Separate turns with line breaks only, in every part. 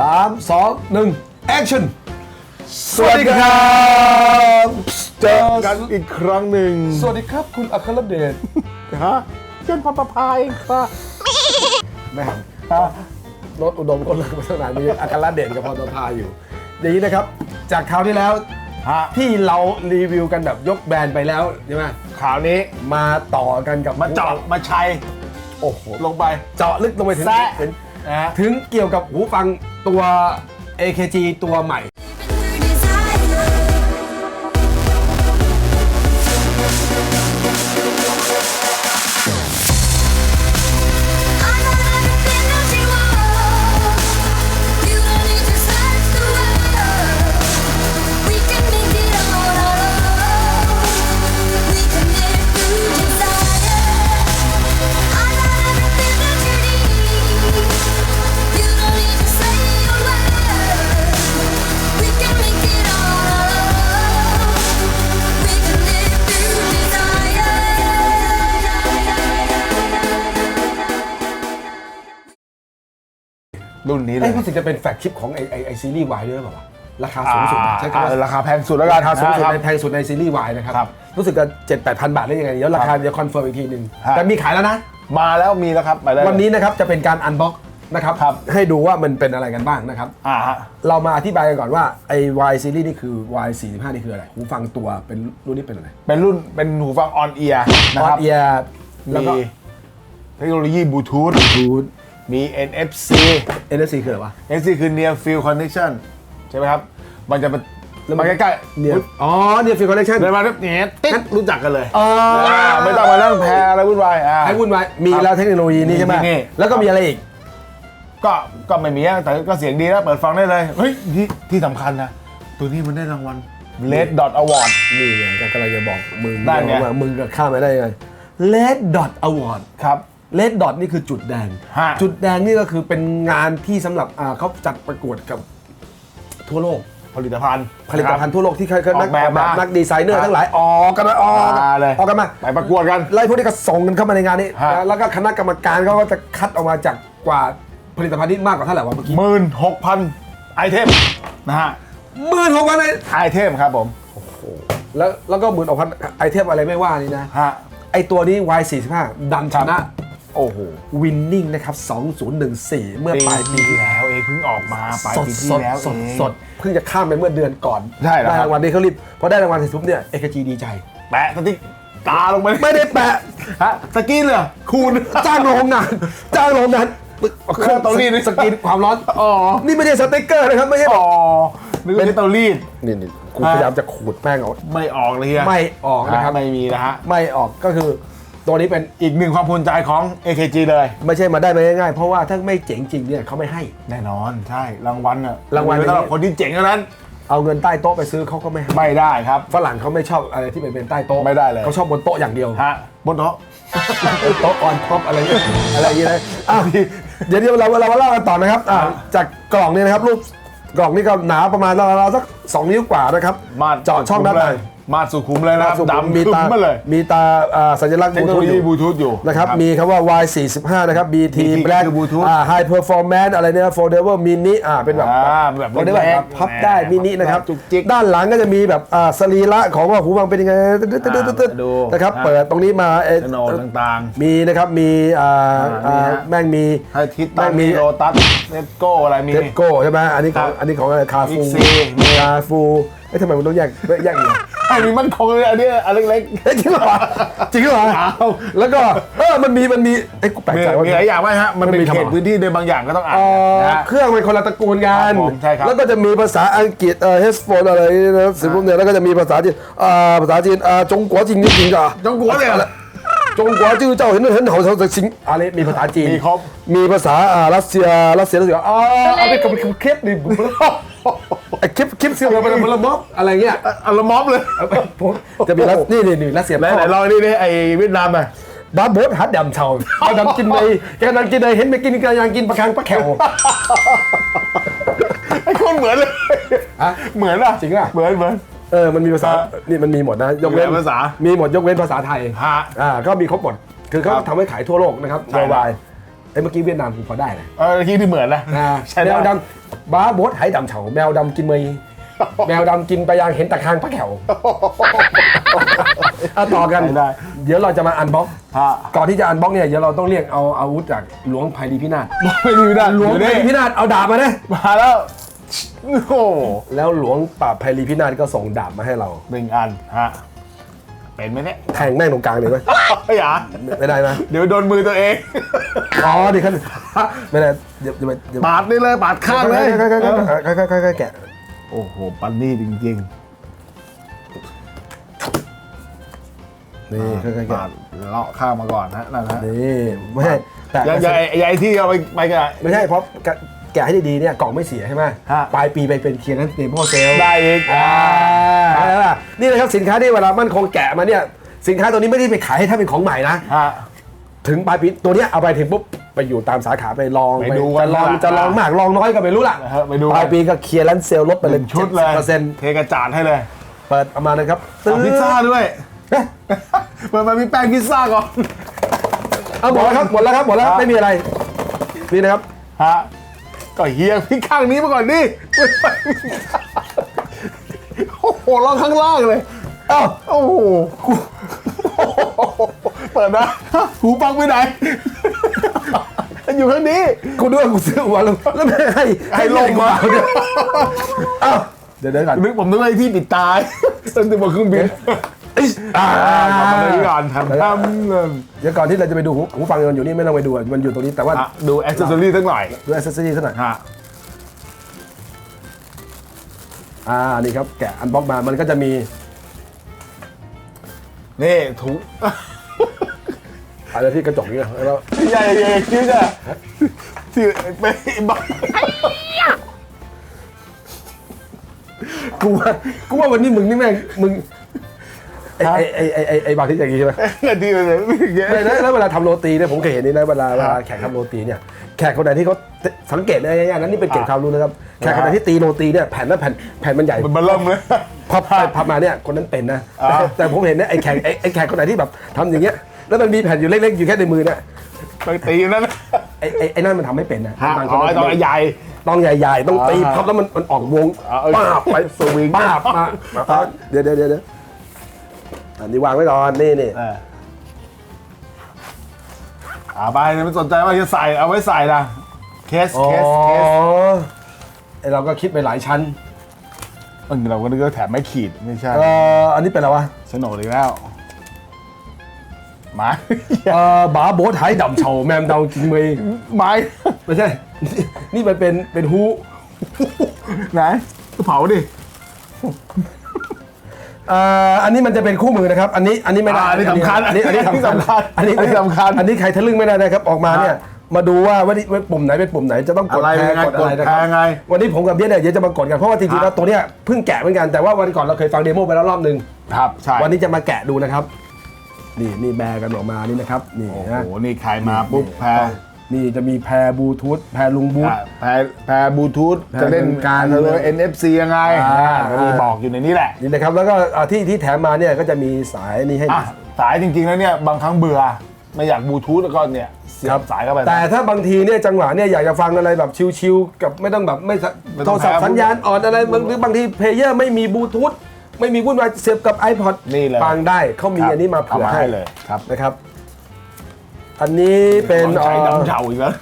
สามสองหนึ่งแอคชั่น
สวัสดีครับเจอกันอีกครั้งหนึ่ง
สวัสดีครับคุณอัครเดช
ฮะเช่นพอประพายค่ะ
แม่
ฮะ
รถอุดมคนละลักษณะมีอัครเดชกับพรตพาอยู่ อย่างนี้นะครับ จากคราวที่แล้ว
ฮะ
ที่เรารีวิวกันแบบยกแบรนด์ไปแล้วใช่ไหม
ข่าวนี้
มาต่อกันกับ
มาเจาะมาชัย
โอ้โห
ลงไป
เจาะลึกลงไปถึง
แซะ
ถึง
นะฮะ
ถึงเกี่ยวกับหูฟัง ตัว AKG ตัวใหม่
รุ่นนี้เล
เอ้
ย
ยรู้สึกจะเป็นแฟลกชิปของไอไอไอซีรีส์วายด้วยหรือเปล่าวะราคาสูงสุดอะใช่คำว่า
อ่าราคาแพงสุดแล้วกัน
ราคาสูงสุด
นะ
ใน
รับ
แพงสุดในซีรีส์วายนะครับ
ครับ
รู้สึกจะเจ็ดแปดพันบาทได้ยังไงเดี๋ยวราคาจะคอนเฟิร์มอีกทีหนึ่ง
ฮะ
แต่มีขายแล้วนะ
มาแล้วมีแล้วครับไปได้เลย
วันนี้นะครับจะเป็นการอันบ็อกนะครับ
ครับ
ให้ดูว่ามันเป็นอะไรกันบ้างนะครับ
อ่าฮะ
เรามาอธิบายกันก่อนว่าไอ้ Y ซีรีส์นี่คือ Y 45นี่คืออะไรหูฟังตัวเป็นรุ่นนี้เป็นอะไร
เป็นรุ่นเป็นหูฟังออนเอียร์นะ
ออ
ครับ
เอียแล้วก็
มีเทคโนโลยีบลูทูธ
ดูด
มี NFC
NFC คืออะไรวะ
NFC คือ Near Field Connection ใช่ไหมครับ มันจะมา
แล้วมัน
มาใกล้
เนี่ยอ๋อเนี่ยฟิลคอนเนคชั่น
ๆเดินมาปุ๊บเนี่ยติ๊กรู้จักกันเลย
อ๋อ
อ่าไม่ต้องมานั่งแพรอะไรวุ่นวายอ่า
ให้วุ่นวายมีแล้วเทคโนโลยีนี้ใช่ไหม
มีนี่
แล้วก็มีอะไรอีก
ก็ก็ไม่มีอะแต่ก็เสียงดีแล้วเปิดฟังได้เลยเฮ้ยที่ที่สำคัญนะ ตัวนี้มันได้รางวัล Red Dot Award
นี่ไงก็กำลังจะบอกมึง
ได้ไง
ว่ามึงกับข้ามไปได้ยังไง Red Dot Award
ครับ
Red Dot นี่คือจุดแดง
ฮะ
จุดแดงนี่ก็คือเป็นงานที่สำหรับอ่าเขาจัดประกวดกับทั่วโลก
ผลิตภัณฑ์
ผลิตภัณฑ์ทั่วโลกที่เคยเคยนัก
ออกแบบมา
นักดีไซเนอร์
ฮะ
ทั้งหลายออกกันมาออก
มาเลย
ออกกันมา
ไปประกวดกัน
ไล่พวกนี้ก็ส่งกันเข้ามาในงานนี้
ฮะ
แล้วก็คณะกรรมการเขาก็จะคัดออกมาจากกว่าผลิตภัณฑ์นี้มากกว่าเท่าไหร่วะเมื่อกี้
หมื่นหกพันไอเทมนะฮะ
หมื่นหกพันเลย
ไอเทมครับผม
แล้วแล้วก็หมื่นหกพันไอเทมอะไรไม่ว่านี่นะ
ฮะ
ไอตัวนี้ Y45 ดันชนะ
โอ้โห
วินนิ่งนะครับ 2014 เมื่อปลายปี
ที่แล้วเองเพิ่งออกมาปลาย
สด
ปี
ส
ที่
ด
แล้ว
สด
เอง
สดเพิ่งจะข้ามไปเมื่อเดือนก่อน
ใช่แล้ว
ได้
ครับ
รางวัลนี้เขารีบพอได้รางวัลเสร็จปุ๊บเนี่ยเอกจีดีใจ
แปะสติ๊กตาลงไป
ไม่ได้แปะ
ฮะสกินเลยเหรอคูณ
จ้างโรงงานจ้างโรงงาน
เครื่องเตารีดนี่
สกรีนความร้อน
อ๋อ
นี่ไม่ใช่สติ๊กเกอร์นะครับไม่ใช่
อ๋อนึกว่าเป็นเตารีด
นี่นี่กู
ฮะ
พยายามจะขูดแป้งออก
ไม่ออกเลยเฮีย
ไม่ออกนะครับ
ไม่มีนะฮะ
ไม่ออกก็คือ ตัวนี้เป็น
อีกหนึ่งความภูมิใจของ AKG เลย
ไม่ใช่มาได้มาง่ายๆ เพราะว่าถ้าไม่เจ๋งจริงเนี่ยเขาไม่ให้
แน่นอนใช่รางวัลอะ
รางวัล
สำหรับคนที่เจ๋งเท่านั้น
เอาเงินใต้โต๊ะไปซื้อเขาก็ไม่ให้
ไม่ได้ครับ
ฝรั่งเขาไม่ชอบอะไรที่เป็นเป็นใต้โต๊ะ
ไม่ได้เลย
เขาชอบบนโต๊ะอย่างเดียว
ฮะบนโต๊ะ
โต๊ะออนท็อปอะไรเงี้ยอะไรอย่างเงี้ยนะอะเดี๋ยวเดี๋ยวเราเรามาเล่ากันต่อนะครับอะจากกล่องนี้นะครับรูปกล่องนี้ก็หนาประมาณเราๆสักสองนิ้วกว่านะครับ
มาด
เจาะช่องด้านใน
เลย มาดสุขุมเลยนะครับ
สุขุม
ดำ
มี
ขึ้น
ตา
มาเลย
มีตาอ่าสัญลักษณ์
เทคโนโลยีบลูทูธอยู่
นะครับ มีคำว่า Y45 นะครับ BT
BT
Black
คือ Bluetooth
อ่า High Performance อะไรเนี่ย Foldable Mini อ่าเป็นแบบ
อ่าแบบ
เขาเรียกว่า
เล็กๆ
พับได้
แหม
มินินะครับ
จุกจิก
ด้านหลังก็จะมีแบบอ่าสรีระของว่าหูฟังเป็นยังไงตึ๊ดตึ๊ดตึ๊ดตึ๊ดตึ๊ด
อ่าดู
นะครับ
ครับ
เปิดตรงนี้มาเอ่อ
โฉนดต่าง
มีนะครับ มีอ่า
อ่า
อ่า
นี่ฮะ
แม่งมี
ๆให้ทิศ
แม่
ตั้ง
งมี
มีโลตัสเนสโก้อะไรมี
เทปโก้ใช่ไหมอันนี้ของ
ครับ
อันนี้ของอะไรคาฟู
XC มี
คาฟูเอ้ยทำไมมันต้องแยกแยกอีกอะ
ไอ้ มีมันคงเลยอันนี้อันเล็ก
เอ้ยจริงเหรอจริงเหรอ
อ้าว
แล้วก็เออมันมีมันมีไอ้ยกูแปลก
ๆมี
ใจว่า
มีหลายอย่างไหมฮะ มันเป็น
มันมี
เขต
ทำไม
พื้นที่ในบางอย่างก็ต้องอ่าน
อ๋อ
นะฮะ
เครื่องเป็นคนละตระกูลกั
ครั
น
บผมใช่ครับ
แล้วก็จะมีภาษาอังกฤษเอ่อเฮสโฟนอะไรนะสิพวกเนี้ยแล้วก็จะมีภาษาจีนอ่าภาษาจีนอ่าจงกัวจริงนี่จริงอะ
จงกัวเลยเหรอ
จงกัวจื้อเจ้าเห็นเห็นเขาเขาจะสิงอะไรมีภาษาจีน
มีครบ
มีภาษาอ่ารัสเซียรัสเซียรัสเซียอ่าเอาไปกับคลิปดิไอ้ คลิปคลิปเสียงมันมันละม็อบอะไรเงี้ย
อัลมอฟเลย
จะมีรัสนี่นี่นี่รัสเซีย
ไหนไหนลองนี่นี่ไอ้เวียดนามอะ
บาร์โบสฮัดดำเชาเอาดำกินในแกนั่งกินในเห็นไปกินกันยังกินปลาคังปลาแขว
ไอ้คนเหมือนเลย
ฮะ
เหมือนอะ
จริงป่ะ
เหมือนเหมือน
เออ มันมีภาษา
ฮะ
นี่มันมีหมดนะ ยกเว้น
มีหลายภาษา
มีหมดยกเว้นภาษาไทย
ฮะ
อ่า ก็มีครบหมด คือเขา
ครับ
ทำให้ขายทั่วโลกนะครับ
ใช่
เว
ครับ
วายไอ้ยเมื่อกี้เวียดนามผมพอได้นะ
เออเมื่อกี้ที่เหมือนนะ
อ่า
ใช่
แม
ได้
วดำบ้าโบดไหดำเฉาแมวดำกินเมยแมวดำกินไปยางเห็นตะคางพระแขวเอาต่อกัน
ได้
เดี๋ยวเราจะมาอันบ็อก
ฮะ
ก่อนที่จะอันบ็อกเนี่ยเดี๋ยวเราต้องเรียกเอาอาวุธจากหลวงไพรีพินาศ
ไม่มีได้
หลวง
อยู่
ไพ
นี่
รีพินาศเอาดาบมาเนี่ย
มาแล้วโอ้โห
แล้วหลวงปราบไพรีพินาศก็ส่งดาบมาให้เรา
หนึ่งอันฮะ เป็นไหมเนี่ย
แทงแม่งตรงกลางเลยไหม
อย่า
ไม่ได้นะ
เดี๋ยวโดนมือตัวเอง
อ๋อดิครับไม่ได้เดี๋ยวเดี๋ยวเดี๋ยว
ปาดนี่เลยปาดข้างเลย
ค่อยๆค่อยๆค่อยๆค่อยๆค่อยๆแกะ
โอ้โหปันนี่จริง
นี่
ๆ
ค่อยๆ
ปา
แกะ
ดเลาะข้างมาก่อนฮะนั่นฮะ
นี่ไม่ใช่แต่
อย่าอย่าอย่าไอ้ที่เอาไปไปกัน
ไม่ใช่เพราะ แกะแกะให้ดีๆเนี่ยกล่องไม่เสียใช่ไหม
ฮะ
ปลายปีไปเป็นเคียร์นั้นเต็มพ่อเซล
ได้อีก
อ่าได้แล้วล่ะนี่นะครับสินค้าที่เวลามั่นคงแกะมาเนี่ยสินค้าตัวนี้ไม่ได้ไปขายให้ถ้าเป็นของใหม่นะ
ฮะ
ถึงปลายปีตัวเนี้ยเอาไปถึงปุ๊บไปอยู่ตามสาขาไปลอง
ไปดูกั
จะ
น
ลอง
ว่า
จะลองมากลองน้อยก็ไม่รู้ล่ะ
นะฮะไปดู
ปลายปีก็เคลียร์ร้านเซลล์ลดไปเลย
ชุดเลย
เปอร์เซ็นต์
เทกระจาดให้เลย
เปิดออกมาเลยครับ
เอาพิซซ่าด้วย
เอ๊ะ
เปิดมามีแป้งพิซซ่าก่อน
เอาหมดแล้วครับหมดแล้วครับหมดแล้วครับ
ฮะ
ไม่มีอะไรนี่นะครับ
ฮะ ก็เฮียพี่ข้างนี้มาก่อนดิโอ้โหลองข้างล่างเลย
เอ้า
โอ้โหกูเปิดนะหูฟังไปไหนอยู่ข้างนี้
กูด้วยกูซื้อหัวแล้วแล้วไม่ให้
ให้ลงมา
เนี่ยเอ้าเดี๋ยวเดี๋ยวก่อน
นึกผมนึกอะไรที่ปิดตายตั้งแต่บนเครื่องบิน
อ่า
อ่ามาเลยก่อนทำทำเงิน
เดี๋ยวก่อนที่เราจะไปดูหูหูฟังมันอยู่นี่ไม่ต้องไปดูอะมันอยู่ตรงนี้แต่ว่า
อะดูแอคเซสซอรี่สักหน่อย
ดูอ c เซสซอรี่สักหน่อย
ฮะ
อ่านี่ครับแกะอันบ็อกมามันก็จะมี
นี่ถุง
อะไรที่กระจกนี่แล้ว
ใหญ่ใหญ่คิดอะที่ไปบ้า
กูว่ากูว่าวันนี้มึงนี่แม่งมึง ไอ้ไอ้ไอ้ไอ้ไอ้บางที่อย่างนี้ใช่ไหม
ที่มันอย่างเงี้ย
ไม่แล้วแล้วเวลาทำโรตีเนี่ยผมเคยเห็นนี่นะเวลาเวลาแขกทำโรตีเนี่ยแขกคนไหนที่เขาสังเกตนะง่ายๆนั้นนี่เป็นเกร็ดความรู้นะครับแขกคนไหนที่ตีโรตีเนี่ยแผ่นนั้นแผ่นแผ่นมันใหญ่
มันเริ่มเลย
พับไปพับมาเนี่ยคนนั้นเป็นนะ
อ่า
แต่แต่ผมเห็นเนี่ยไอ้แขกไอ้ไอ้แขกคนไหนที่แบบทำอย่างเงี้ยแล้วมันมีแผ่นอยู่เล็กๆอยู่แค่ในมือเนี่ย
ไปตีนั่น
ไอ้ไอ้ไอ้นั่นมันทำไม่เป็นนะ
ฮะ
บางค
อ๋อนไอ้ตอนใหญ่
ต้องใหญ่ๆต้องตี
อ่า
พับแล้วมันมันออกวง
อ่าเออ
ป้าบไป
สวิง
ป้าบมามาเดี๋ยวเดี๋ยวเดี๋ยวเดี๋ยว อันนี้วางไว้ก่อนนี่นี่
เอออ่าไปเนี่ยมันสนใจว่าจะใส่เอาไว้ใส่นะเคส
อ๋อ
เคสเคส
ไอเราก็คิดไปหลายชั้น
เออเราก็นึกว่าแถมไม่ขีดไม่ใช่
เอ่ออันนี้เป็นอะไรวะ
โฉนดอีกแล้วไม้
เอ่อบาโบทไทยดำเฉาแมมเดากินเมย
ไม้
ไม่ใช่นี่นี่มันเป็นเป็นฮู
ไหนก็เผาดิ
เอ่ออันนี้มันจะเป็นคู่มือนะครับ อันนี้อันนี้ไม่ได้
อ่าอันนี้สำคัญ
อันนี้อันนี้สำคัญ
อันนี้
อันนี้
สำคัญ
อันนี้ใครทะลึ่งไม่ได้นะครับออกมาเนี่ยมาดูว่าว่านี่ว่าปุ่มไหนเป็นปุ่มไหนจะต้องกด
อะไร
แพ้
ยังไง
กดอะไรนะค
กดแพ้
รับ
ยังไง
วันนี้ผมกับเบี้ยเนี่ยเดี๋ยวจะมากดกันเพราะว่าจริงๆแล้ว
ครับ
ตัวเนี้ยเพิ่งแกะเหมือนกันแต่ว่าวันก่อนเราเคยฟังเดโมไปแล้วรอบหนึ่ง
ครับใช่
วันนี้จะมาแกะดูนะครับ นี่นี่แบร์กันออกมานี่นะครับนี่
โอ้โห
นะ
นี่ใครมาปุ๊บแพ้
นี่จะมีแพรบลูทูธแพรลุงบูธ
อะแพ้แพ้บลูทูธ
แพ้
จะเล่น
การ
จะเล่น NFC ยังไง
อ่า
ก็มีบอกอยู่ในนี้แหละ
นี่นะครับแล้วก็อ่าที่ที่แถมมาเนี่ยก็จะมีสายนี่ให้
อะสายจริงๆแล้วเนี่ยบางครั้งเบื่อไม่อยากบลูทูธแล้วก็เนี่ยเสียบสายเข้าไป
แต่ถ้าบางทีเนี่ยจังหวะเนี่ยอยากจะฟังอะไรแบบชิลๆกับไม่ต้องแบบไม่สะ
ไม่ต้
โท
อง
รศัพท์
แพ้
สัญญาณอ่อนอะไรบางหรือบางทีเพลเยอร์ไม่มีบลูทูธไม่มีวุ่นวายเสียบกับ iPod
นี่เลย
ฟังได้เขามี
ครับ
อันนี้มาเผื่อ
เอามา
ให้
ให้เลยครับ
นะครับ อันนี้เป็น
ใช้
เอ่อ
ดำเฉาอีกแล้ว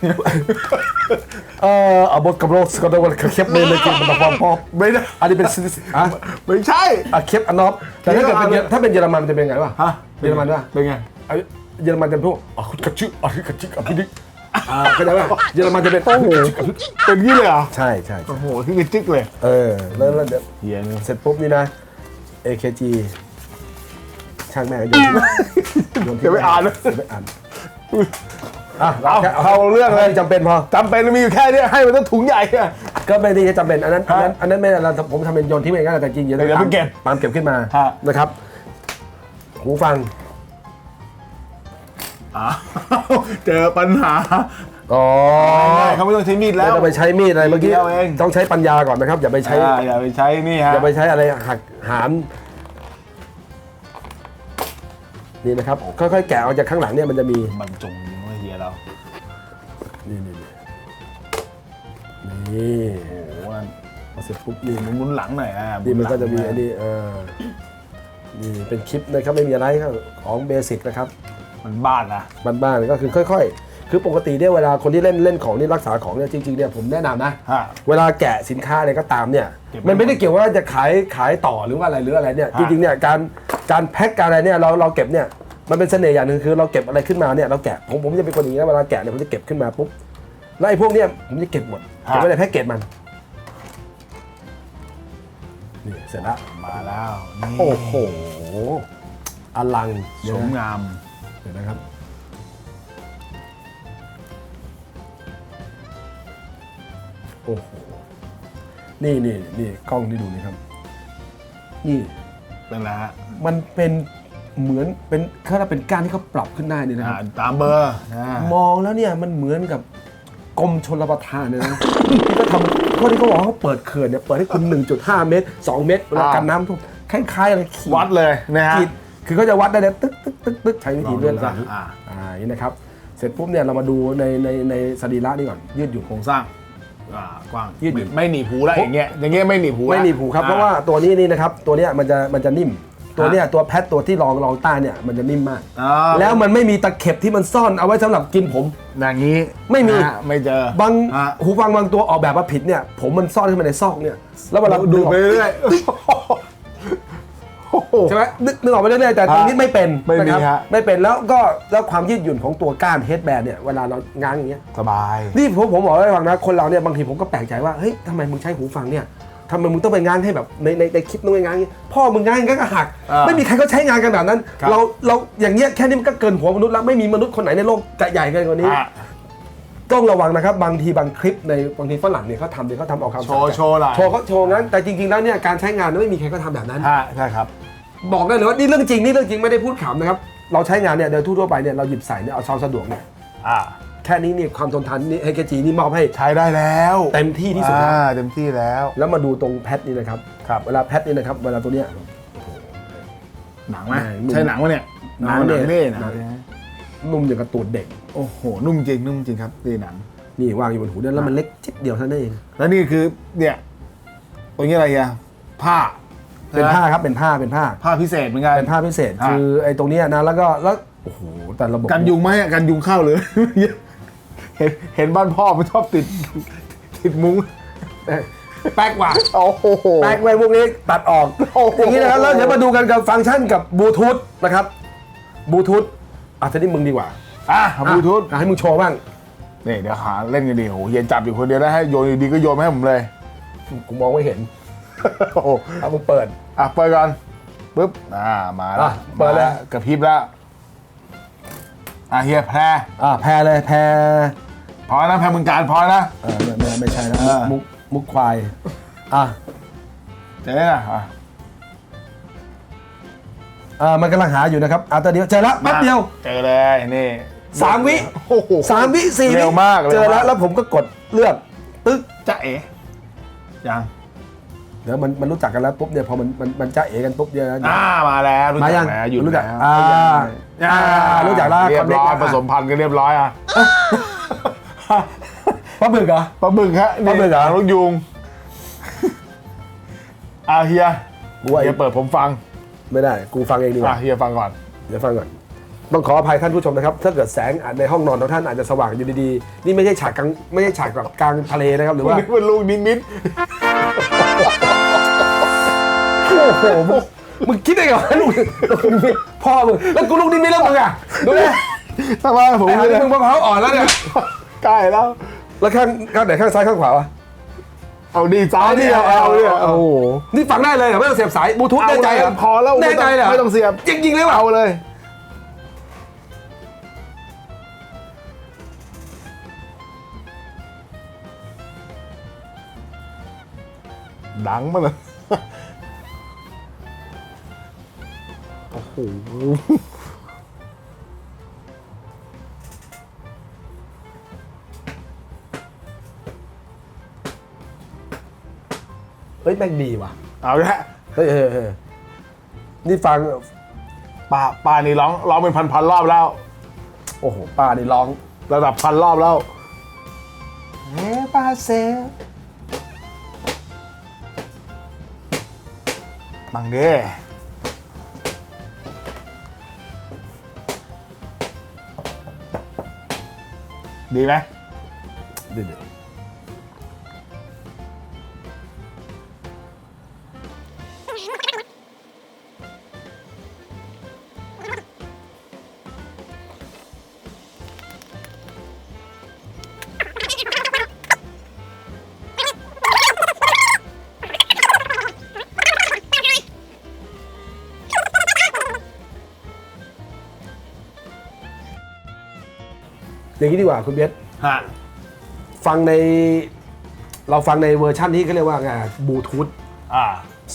เอ่อเอาบทกับโรสก็ได้วันเคปเลยเลยกินมันพอพอ
ไม่ได้
อันนี้เป็นอะ
ไม่ใช่
อะเคปอันนอฟแต่ถ้าเกิดเป็นเยอถ้าเป็นเยอรมันมันจะเป็นไงวะ
ฮะ
เยอรมันวะ
เป็นไง
ไอ้เยอรมันจะเป็นพวกอะคุดกระชึกอะคุดกระชึกอะพี่ดิอ่าเข้าใจป่ะเยอรมันจะเป็นโอ้โห
เป็นงี้เลยเหรอ
ใช่ใช่ใช่
โอ้โหที่กระจึกเลย
เออแล้วแล้วเดี๋ยว
เฮียนี่
เสร็จปุ๊บนี่นะ AKG ช่างแม่งโยนโยนทิ้ง
เดี๋ยวไปอ่านนะ
เดี๋ยวไปอ่าน อะ
เอา
แค่
เอาเรื่องเลย
จำเป็นพอ
จำเป็นมีอยู่แค่เนี้ยให้มันต้องถุงใหญ่อะ
ก็ไม่ได้จำเป็นอันนั้นอันนั้น
ฮะ
อันนั้นไม่เราผมทำเป็นโยนทิ้งไปงั้นแต่จริงๆเดี๋ยว
เดี๋ยว
ตาม
ไปเก็บ
ตามเก็บขึ้นมา
ฮะ
นะครับ หูฟัง
อ้าวเจอปัญหา
อ๋อ
ง่ายๆเขาไม่ต้องใช้มีดแล้
ไม่
ว
ต้องไปใช้มีดอะไรเมื่อกี้
เดียวเอง
ต้องใช้ปัญญาก่อนนะครับ อย่าไปใช้
อ่าอย่าไปใช้นี่ฮะ
อย่าไปใช้อะไรหักหาม นี่นะครับ ค่อยๆ แกะออกจากข้างหลังเนี่ยมันจะมี
บรรจงจริงว่าเฮียเรา
นี่นี่นี่นี่
โอ้โหนั่น
พอเสร็จปุ๊บนี่
หมุนหลังหน่อยอะ
นี่มันก็จะมี
ห
อั
ลั
น
ง
นี้เออนี่เป็นคลิปนะครับไม่มีอะไรครับของเบสิกนะครับ
มันบ้านนะ
บ้านๆก็คือค่อย ๆ คือปกติเนี่ยเวลาคนที่เล่นเล่นของนี่รักษาของเนี่ยจริงๆเนี่ยผมแนะนำนะ
ฮะ
เวลาแกะสินค้าอะไรก็ตามเนี่ย
เก็บไว้
มันไม่ได้เกี่ยวว่าจะขายขายต่อหรือว่าอะไรหรืออะไรเนี่ย
ฮะ
จริงๆเนี่ยการ การแพ็คการอะไรเนี่ยเราเราเก็บเนี่ยมันเป็นเสน่ห์อย่างหนึ่งคือเราเก็บอะไรขึ้นมาเนี่ยเราแกะผมผมจะเป็นคนอย่างนี้นะเวลาแกะเนี่ยผมจะเก็บขึ้นมาปุ๊บแล้วไอ้พวกเนี้ยผมจะเก็บหมดเก็บไว้ในแพ็กเกจมันนี่เสร็จแล้ว
มาแล้วนี่
โอ้โหอลังเดี๋
ส
ยว
ม
นะ
งาม
เดี๋ยวนะครับ โอ้โหนี่นี่นี่กล้องนี่ดูนี่ครับ นี่
เป็นไรฮะ
มันเป็นเหมือนเป็นเขาเรียกเป็นก้านที่เขาปรับขึ้นได้นี่นะค
อ่า
รับ
ตามเบอร์นะ
มองแล้วเนี่ยมันเหมือนกับกรมชลประทานเลยนะที่เขาทำเพราะที่เขาบอกว่าเขาเปิดเขื่อนเนี่ยเปิดให้คุณ 1.5 เมตร 2 เมตรเวลากันน้ำท่วมคล้ายๆอะไรขีด
วัดเลยนะฮะ
ขีดคือเขาจะวัดได้เลยตึ๊กตึ๊กตึ๊กตึ๊กใช้วิธีเลื่อน
ลองดู
ไหล
ซะอ่า
อ่าอย่างนี้นะครับ เสร็จปุ๊บเนี่ยเรามาดูในในในสรีระนี่ก่อนยืดหยุ่น
โครงสร้างอ่ากว้าง
ยืดหยุ่น
ไม่หนีบหูแล้วอย่างเงี้ยอย่างเงี้ยไม่หนีบหู
ไม่หนีบหูครับ เพราะว่าตัวนี้นี่นะครับ ตัวเนี้ยมันจะมันจะนิ่ม ตัวเนี้ยตัวแพทตัวที่รองรองใต้เนี่ยมันจะนิ่มมาก
อ่า
แล้วมันไม่มีตะเข็บที่มันซ่อนเอาไว้สำหรับกินผม
อย่างนี้
ไม่มี
นะฮะไม่เจอ บา
ง
ฮะ
หูฟังบางตัวออกแบบมาผิดเนี่ยผมมันซ่อนขึ้นมาในซอกเนี่ยแล้วเวลา
ดู
ดึงออก
ไปเรื่อยโอ้โห
ใช่ไหมนึกนึกออกไปเรื่อยๆแต่ตรงนี้ไม่เป็น
ไม่มี
นะครับ
ฮะ
ไม่เป็นแล้วก็แล้วความยืดหยุ่นของตัวก้านเฮดแบนเนี่ยเวลาเราง้างอย่างเงี้ย
สบาย
นี่ผมผมบอกให้ฟังนะ คนเราเนี่ยบางทีผมก็แปลกใจว่า เฮ้ยทำไมมึงใช้หูฟังเนี่ย ทำไมมึงต้องไปง้างให้แบบในในในคลิปต้องไปง้างอย่างงี้พ่อมึงง้างก็หัก
อ่า
ไม่มีใครก็ใช้งานกันแบบนั้น
ครับ
เราเราอย่างเงี้ยแค่นี้มันก็เกินหัวมนุษย์แล้วไม่มีมนุษย์คนไหนในโลกจะใหญ่เกินกว่านี้
อะ
ต้องระวังนะครับ บางทีบางคลิปในบางทีฝรั่งเนี่ยเขาทำเนี่ยเขาทำเอาคำ
โชว์โชว์หน่อย
โชว์เขาโชว์งั้นแต่จริงๆแล้วเนี่ยการใช้งานไม่มีใครก็ทำแบบนั้น
ฮะใช่ครับ
บอกได้เลยว่านี่เรื่องจริงนี่เรื่องจริงไม่ได้พูดขำนะครับ เราใช้งานเนี่ยโดยทั่วๆไปเนี่ยเราหยิบใส่เนี่ยเอาความสะดวกเนี่ย
อ่า
แค่นี้เนี่ยความทนทานนี่ให้เคจีนี่มอบให้
ใช้ได้แล้ว
เต็มที่ที่สุดแล้ว
อ่าเต็มที่แล้ว
แล้วมาดูตรงแพทนี่นะครับ
ครับ
เวลาแพทนี่นะครับ เวลาตัวเนี้ย
หนังไหม
หนังนุ่ม
ใช่หนังวะเนี่ย
หนัง
หนัง
เนี่ย
นี่หนัง
หนังนุ่มอย่างกระตูดเด็ก
โอ้โห นุ่มจริงนุ่มจริงครับนี่หนัง
นี่วางอยู่บนหูเนี่ยแล้วมันเล็กจิดเดียวเท่านั้นเอง
แล้วนี่คือเนี่ยตรงนี้อะไรอะผ้า
เป็นผ้าครับเป็นผ้าเป็นผ้า
ผ้าพิเศษเหมือนกัน
เป็นผ้าพิเศษ
อ่า
คือไอ้ตรงเนี้ยนะแล้วก็แล้วโอ้โหแต่ระบบ
กันยุงไหมอะกันยุงเข้าเลย เห็นเห็นบ้านพ่อมันชอบติดติดมุ้ง
แป๊กว่ะ
โอ้โห
แป๊กไว้พวกนี้ตัดออก
โอ้โห
อย่างนี้นะครับแล้วเดี๋ยวมาดูกันกับฟังก์ชันกับบลูทูธนะครับบลูทูธอะทีนี้มึงดีกว่า
อะบลูทูธ
อะให้มึงโชว์บ้าง
นี่เดี๋ยวหาเล่นกันดีโหเย็นจับอยู่คนเดียวได้ให้โยนดีๆก็โยนมาให้ผมเลย
กูมองไม่เห็น
โอ้โห
เอามึงเปิด
อะเปิดก่อนปุ๊บอ่ามาแล้ว
อะเปิดแล้ว
มากระพริบแล้วอะเฮียแพร
อ่าแพรเลยแพร
พอนะแพรมึงการพอนะ
เออไม่ไม่ไม่ใช่นะ
เออ
มุกมุกควายอะ
เจ๊นะอะ
อ่ามันกำลังหาอยู่นะครับอะตอนเดียวเจอแล้วแป๊บเดียว
เจอเลยนี่
สามวิ
โอ้โห
สามวิสี่วิ
เร็วมาก
เจอแล้ว
ร็มาก
แล้วผมก็กดเลือกตึ๊ก
จะเอ๋ยัง
เดี๋ยวมันมันรู้จักกันแล้วปุ๊บเนี่ยพอมันมันมันจ้าเอกันปุ๊บเนี่ยนะ
อ่ามาแล้วรู้
มา
จั
ยั
ก
ง
แล้วหยุด
รู้จัก
แล้ว
อ่าอ่ารู้จักแล้ว
เรียบร้อย
connect แล้ว
ผสมพันธุ์กันเรียบร้อยอะ
ปลาบึกเหรอ
ปลาบึกฮะ
ปลาบึกเหรอ
ลูกยุงอะเฮีย
กูว่า
เฮียเปิดผมฟัง
ไม่ได้กูฟังเองดีก
อะ
ว่า
เฮียฟังก่อน
เดี๋ยวฟังก่อนต้องขออภัยท่านผู้ชมนะครับ ถ้าเกิดแสงในห้องนอนของท่านอาจจะสว่างอยู่ดีๆนี่ไม่ใช่ฉากกลางไม่ใช่ฉากแบบกลางทะเลนะครับหรือว่า
นี่เป็นลูกนิมิต
โอ้โหมึงมึงคิดได้ไงวะลูกลูกนิมิตพ่อมึงแล้วกูลูกนิมิตแล้วมึงอะดูดิ
ทำไมผม
ไอ้
ไม่
อัน
ได้
นี้มึงมะพร้าวอ่อนแล้วเนี่ย
ใกล้แล้ว
แล้วข้างข้างไหนข้างซ้ายข้างขวาวะ
เอาดีซ้ายนี่เอาเอาเนี่ยโอ้โห
นี่ฟังได้เลยเหรอไม่ต้องเสียบสายบลูทูธ
เอา
แน่ใจเหรอ
เลยพอแล้ว
แน่ใจเหรอ
ไม่ต้องเสียบ
จริงๆเลยว่ะ
เอาเลย ดังมาเลยโอ้โห
แม่งดีว่ะ
เอาละ
เฮ้ยเฮ้ยเฮ้ยนี่ฟัง
ป้าป้านี่ร้องร้องเป็นพันพันๆรอบแล้ว
โอ้โหป้านี่ร้อง
ระดับพันรอบแล้ว myself บังเด้ดีไหม
เดี๋ อย่างนี้ดีกว่าคุณเบส
ฮะ
ฟังในเราฟังในเวอร์ชั่นที่เขาเรียกว่าไงบลูทูธ
อ่า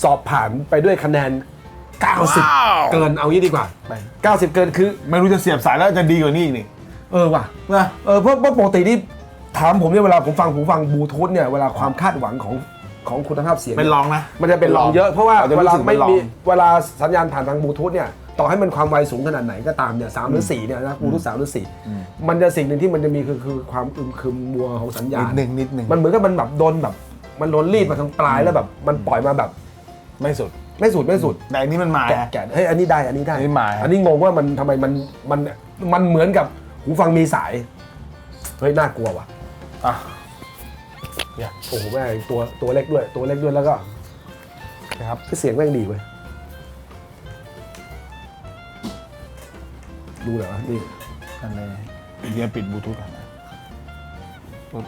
สอบผ่านไปด้วยคะแนน
ว้าว
90 เกินเอางี้ดีกว่า
ไป
90 เกินคือ
ไม่รู้จะเสียบสายแล้วจะดีกว่านี้อีกนี่
เออว่ะ
นะ
เออเพราะเพราะปกตินี่ถามผมเนี่ยเวลาผมฟังหูฟังบลูทูธเนี่ยเวลาความคาดหวังของของคุณภาพเสียง
เป็นลองนะ
มันจะเป็นรองเยอะเพราะว่า
อจจะ
เว
รู้
ลา
สึก
ไม่
เป็นรอง
มีเวลาสัญญาณผ่านทางบลูทูธเนี่ย ต่อให้มันความไวสูงขนาดไหนก็ตามเนี่ยสามหรือสี่เนี่ยนะบลูทูธสามหรือสี่มันจะสิ่งหนึ่งที่มันจะมีคือคือความอึมครึมมัวของสัญญา
นิ
ณ
ดหนึ่งนิดหนึ่ง
มันเหมือนกับมันแบบโดนแบบ มันโดนรีดมาทางปลายแล้วแบบ มันปล่อยมาแบบ
ไม่สุด
ไม่สุดไม่สุด
แต่อันนี้มันมา
แกะแกะเฮ้ยอันนี้ได้อันนี้ได้
อันนี้มา
อันนี้งงว่ามันทำไมมันมันมันเหมือนกับหูฟังมีสายเฮ้ยน่ากลัวว่ะ
อะ
เนี่ยโอ้โหแม่งตัวตัวเล็กด้วย ตัวเล็กด้วยแล้วก็
นะครับ
เสียงแม่งดีเว้ย ดูเหรอวะนี่
อันนี้เดี๋ยวปิดบลูทูธก่อนนะปุ๊บ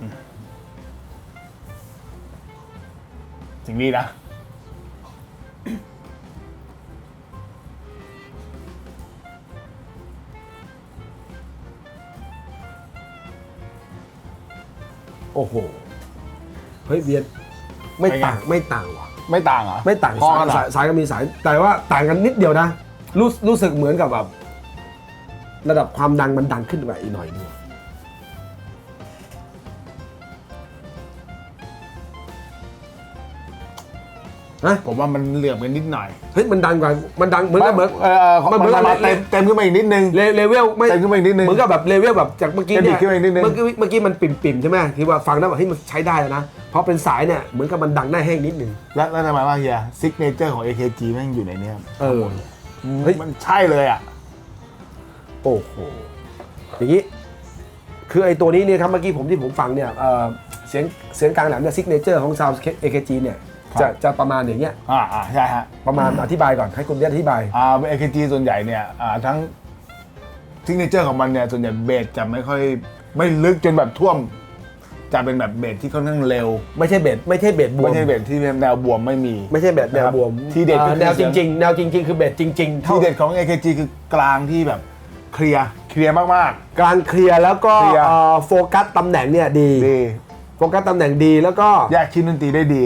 อืมสิ่งนี้นะ
โอ้โห เฮ้ยเบียน ไม่
เป็นไง
ต่างไม่ต่างว่ะ
ไม่ต่างเหรอ
ไม่ต่าง
พอ
สาย
กันเหรอ
สายสายก็มีสาย แต่ว่าต่างกันนิดเดียวนะ รู้รู้สึกเหมือนกับแบบระดับความดังมันดังขึ้นกว่าอีกหน่อยนึง นะ
ผมว่ามันเหลื่อมกันนิดหน่อย
เฮ้ยมันดังกว่ามันดังเหมือนกับเหมือน
เออ
มันเหมือนกับ
มาเต็มเต็มขึ้นมาอีกนิดนึง
เลเลเวลไม่
เต็มขึ้นมาอีกนิดนึง
เหมือนกับแบบเลเวลแบบจากเมื่อกี้
กระดิ
เนี่
ก
ย
ขึ้นมาอีกนิดนึง
เมื่อกี้เมื่อกี้มันปิ่มปิ่มๆใช่ไหมที่ว่าฟังแล้วแบบเฮ้ยมันใช้ได้แล้วนะเพราะเป็นสายเนี่ยเหมือนกับมันดังหน้าแห้งนิดนึง
แล้วแล้วทำไมว่าเฮียซิกเนเจอร์ของ AKG แม่งอยู่ในเนี้ย
เออ เฮ้ย
มันใช่เลยอะ
โอ้โหอย่างนี้ คือไอ้ตัวนี้เนี่ยครับเมื่อกี้ผมที่ผมฟังเนี่ยเอ่อเสียงเสียงกลางแหลมเนี่ยซิกเนเจอร์ของ Sound AKG เนี่ย
ครับ
จะจะประมาณอย่างเงี้ย
อ่าอ่าใช่ฮะ
ประมาณอธิบายก่อนให้คุณเบียร์อธิบาย
อ่า AKG ส่วนใหญ่เนี่ยอ่าทั้งซิกเนเจอร์ของมันเนี่ยส่วนใหญ่เบสจะไม่ค่อยไม่ลึกจนแบบท่วม จะเป็นแบบเบสที่ค่อนข้างเร็ว
ไม่ใช่เบสไม่ใช่เบสบวม
ไม่ใช่เบสที่แนวบวมไม่มี
ไม่ใช่เบสแนวบวม
ทีเด็ดก็
อ่า
คือ
แนว
เสี
จ
ยง
ริง ๆ แนวจริง ๆ คือเบสจริงๆ
ที
เท่า
เด็ดของ AKG คือกลางที่แบบเคลียร์เคลียร์มาก
กลางเคลียร์แล้วก็
เคลียร์
เอ่อโฟกัสตำแหน่งเนี่ยดี
ๆดี
โฟกัสตำแหน่งดีแล้วก็
แยกชิ้นดนตรีได้ดี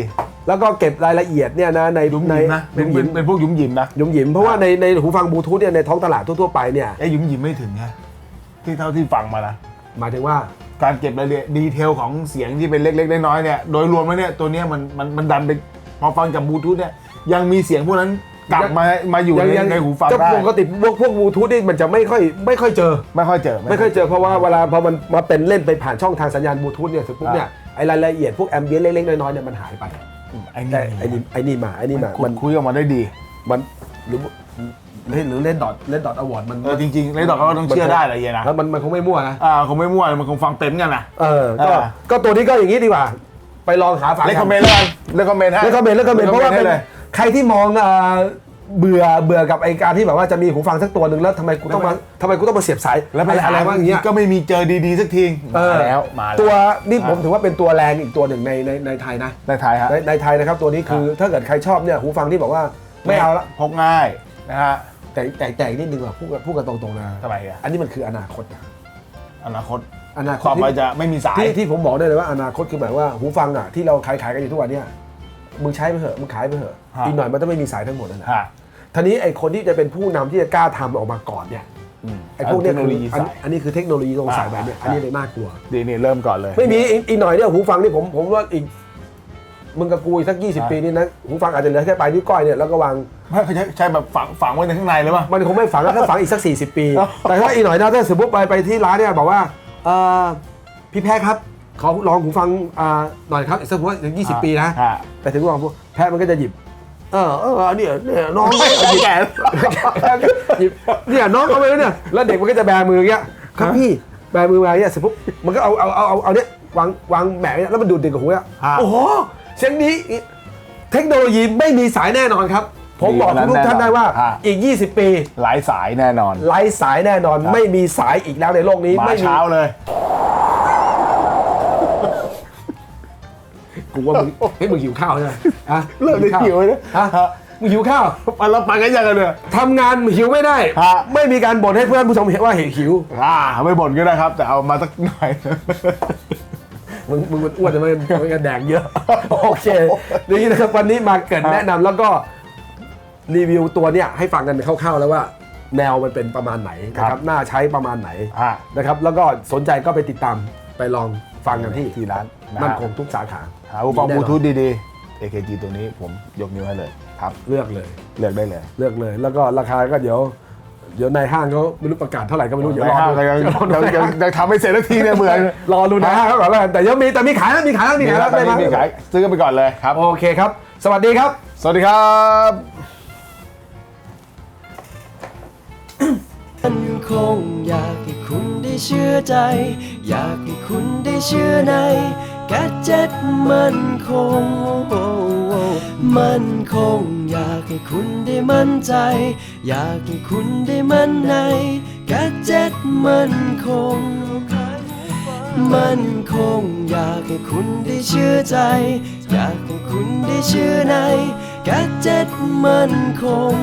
แล้วก็เก็บรายละเอียดเนี่ยนะใน
ยุ้ม
ใน
หยิมนะเป็น
ยุ้มหยิ
เป็น
ม
เป็นพวกยุ้มหยิมนะ
ยุ้มหยิมเพราะว่าในในหูฟังบลูทูธเนี่ยในท้องตลาดทั่วๆไปเนี่ย
ไอ้ยุ้มหยิมไม่ถึงฮะที่เท่าที่ฟังมานะ
หมายถึงว่า
การเก็บรายละเอียดดีเทลของเสียงที่เป็นเล็กๆน้อยๆเนี่ยโดยรวมแล้วเนี่ยตัวเนี้ยมันมันมันดันไปพอฟังกับบลูทูธเนี่ยยังมีเสียงพวกนั้นกลับมามาอยู่ในในหูฟัง
จะ
ได้
ปกติพวกพวกบลูทูธนี่มันจะไม่ค่อยไม่ค่อยเจอ
ไม่ค่อยเจอ
ไม่ค่อยเจอเพราะว่าเวลาพอมันมาเป็นเล่นไปผ่านช่องทางสัญญาณบลูทูธเนี่ยเสร็จปุ๊บเนี่ยไอรายละเอียดพวกแอมเบียนเล็กๆน้อยๆเนี่ยมันหายไป
ไอ้
แต่
นี่
ไอ้นี่ไอ้นี่มาไอ้นี่มา
มั
มันน
คุยออกมาได้ดี
มันหรือเล่นหรือเล่นดอทเล่นดอทอวอร์ดมัน
เออจริงๆเลยดอกก็ต้องเชื่อได้แหละเฮียนะ
แล้วมันมันคงไม่มั่วนะ
อ่าคงไม่มั่วมันคงฟังเต็มกันนะ
เออก็
อ่า
ก็ตัวนี้ก็อย่างนี้ดีกว่า ไปลองหาฟัง
เลคคอมเมนต์แล้วกันเลคคอมเมนต์ให้
แล้วก็เมนแล้วก็เมนเพราะว่า
ให้
เป็น
เลย
ใครที่มองเอ่อ เบื่อเบื่อกับไอการที่แบบว่าจะมีหูฟังสักตัวหนึ่งแล้วทำไมกูต้องมาทำไมกูต้องมาเสียบสาย
แล้วไป
อะไรอะไรว่าอย่างเงี้ย
ก็ไม่มีเจอดีๆสักที
เออ
มาแล้วมาแล้ว
ตัวนี่ผมถือว่าเป็นตัวแรงอีกตัวหนึ่งในในในไทยนะ
ได้ทายฮะ
ในในไทยนะครับตัวนี้คือถ้าเกิดใครชอบเนี่ยหูฟังที่บอกว่าไม่เอาละ
พกง่ายนะฮะ
แต่แต่แต่อีกนิดนึงว่ะพูดกันพูดกันตรงๆนะ
ทำไมอะ
อันนี้มันคืออนาคตนะ
อนาคต
อนาคต
ต่อไป
ที่
จะไม่มีสาย
ที่ที่ผมบอกได้เลยว่าอนาคตคือแบบว่าหูฟังอะที่เราขายขายกันอยู่ทุกวันเนี่ยมึงใช้ไปเถอะมึงขายไปเถอะ
ฮะ
อีกหน่อยมันต้องไม่มีสายทั้งหมดนั่นแหละ
ฮะ
ทีนี้ไอ้คนที่จะเป็นผู้นำที่จะกล้าทำออกมาก่อนเนี่ย
ม
ไอ้พวกเนี้ย
เทคโน
คือ
โลยี
อัน
สาย
อันนี้คือเทคโนโลยีตรงสายแบบเนี่ย
อ่า
อันนี้เลยน่ากลัว
ดีนี่เริ่มก่อนเลย
ไม่มีอีกอีกหน่อยเนี่ยหูฟังนี่ผมผมว่าอีกมึงกับกูอีกสัก 20 ปีนี่นะหูฟังอาจจะเหลือแค่ปลายนิ้วก้อยเนี่ยแล้วก็วาง
ไม่เขาใช้ใช้แบบฝังฝังไว้ในข้างในเลยป่ะ
มันคงไม่ฝังแล้วถ้าฝังอีกสัก 40 ปี
อ๋อ
แต่ถ้าอีกหน่อยนะถ้าสมมติไปไปที่ร้านเนี่ยบอกว่าเอ่อพี่แพ้ครับเขาลองหูฟังอ่าหน่อยครับอีกสักสมมติว่าถึง20 ปีนะ
อ่า
ไปถึงลองปุ๊บแพ้มันก็จะหยิบ เออเออเนี่ยเนี่ยน้องหยิบ
แก่
หยิบเนี่ยน้องเอาไปแล้วเนี่ยแล้วเด็กมันก็จะแบมืออย่างเงี้ยครับพี่แบมือมาอย่างเงี้ยเสร็จปุ๊บมันก็เอาเอาเอาเอาเอาเนี่ยวางวางแหมะเนี่ยแล้วมันดูดติดกับหูอะ
ฮะ
โอ้โหเสียงนี้เทคโนโลยีไม่มีสายแน่นอนครับ ผมบอก
ดีกว่านั้น
ทุกท่านได้ว่า
ฮะ
อีก 20 ปี
หลายสายแน่นอน
ไร้สายแน่นอน
ครับ
ไม่มีสายอีกแล้วในโลกนี้
มา
ไม่มี
เช้าเลย
กูว่ามึงเฮ้ยมึงหิวข้าวใช่ไหมอะ
เริ่มได้หิวเลย
ฮะมึงหิวข้าว
ไปเราไปกันยังกันเลย
ทำงานหิวไม่ได้
ฮะ
ไม่มีการบ่นให้เพื่อนผู้ชมเห็นว่าเห็นหิว
อ่าไม่บ่นก็ได้ครับ แต่เอามาสักหน่อย
มึงมึงมันอ้วนแต่ไม่ไม่กันแดงเยอะ โอเคนี่นะครับวันนี้มาเกริดแนะนำแล้วก็รีวิวตัวเนี้ยให้ฟังกันคร่าวๆแล้วว่า แนวมันเป็นประมาณไหนนะค
ครั
รับบน่าใช้ประมาณไหน
อ่า
นะครับ แล้วก็สนใจก็ไปติดตามไปลองฟังกันที่
ที่ร้านนะฮะ
มั่นคงทุกสาขา
หาอุปกรณ์
มี
บ
แน่น
ลู
อน
ทูธดีๆ AKG ตัวนี้ผมยกนิ้วให้เลยครับ
เลือกเลย
เลือกได้เลย
เลือกเลย แล้วก็ราคาก็เดี๋ยว เดี๋ยวในห้างเขาไม่รู้ประกาศเท่าไหร่ก็ไม่รู้เดี๋ยว
ใน
รอ
ห้าง
ดู
ก็ยัง
เดี๋ยวรอดู
ยังยังยังทำไม่เสร็จสักทีเนี่ยเบื่อ
รอดูในห้างเขาก่อนแล้วกันแต่ยังมีแต่มีขายแล้วมีขายแล้วมี
มี
ขาย
แล้
แล้วว
ตอนนี้มีขายซื้อกันไปก่อนเลยครับ
โอเคครับ สวัสดีครับ
สวัสดีครับ
มันคงอยากให้คุณได้เชื่อใจ อยากให้คุณได้เชื่อใน กเจ็ตมันคง มันคง อยากให้คุณได้มั่นใจ อยากให้คุณได้มั่นในกเจ็ตมันคง มันคง อยากให้คุณได้เชื่อใจ อยากให้คุณได้เชื่อในกเจ็ตมันคง